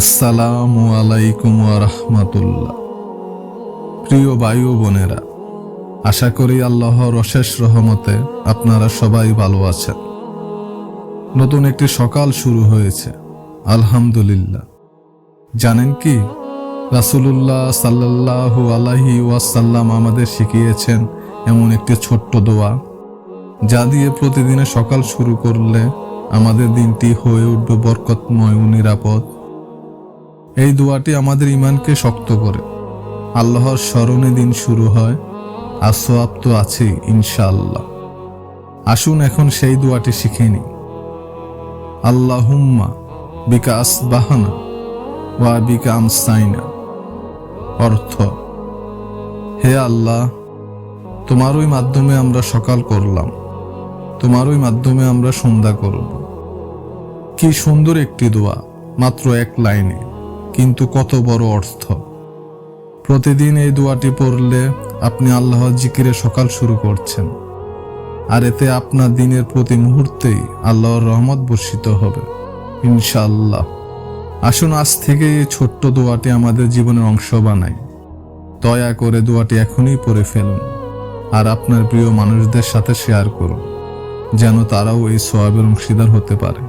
আসসালামু আলাইকুম প্রিয় বায়ু বোনেরা, আশা করি আল্লাহর অশেষ রহমতে আপনারা সবাই ভালো আছেন। নতুন একটি সকাল শুরু হয়েছে, আলহামদুলিল্লাহ। জানেন কি, রাসূলুল্লাহ সাল্লাল্লাহু আলাইহি ওয়াসাল্লাম আমাদের শিখিয়েছেন এমন একটি ছোট্ট দোয়া, যা দিয়ে প্রতিদিনে সকাল শুরু করলে আমাদের দিনটি হয়ে উঠবে বরকতময় ও নিরাপদ। এই দোয়াটি আমাদের ইমানকে শক্ত করে। আল্লাহর স্মরণে দিন শুরু হয়, আর তো আছেই ইনশাআল্লাহ। আসুন এখন সেই দোয়াটি শিখে নিই। আল্লাহুম্মা বিকা আসবাহানা ওয়া বিকা আমসাইনা। অর্থ, হে আল্লাহ, তোমারই মাধ্যমে আমরা সকাল করলাম, তোমারই মাধ্যমে আমরা সন্ধ্যা করব। কি সুন্দর একটি দোয়া, মাত্র এক লাইনে, কিন্তু কত বড় অর্থ। প্রতিদিন এই দোয়াটি পড়লে আপনি আল্লাহর জিকিরে সকাল শুরু করছেন, আর এতে আপনার দিনের প্রতি মুহূর্তেই আল্লাহর রহমত বর্ষিত হবে, ইনশাআল্লাহ। আসুন আজ থেকে এই ছোট্ট দোয়াটি আমাদের জীবনের অংশ বানাই। দয়া করে দোয়াটি এখনই পড়ে ফেলুন, আর আপনার প্রিয় মানুষদের সাথে শেয়ার করুন, যেন তারাও এই সোয়াবের অংশীদার হতে পারে।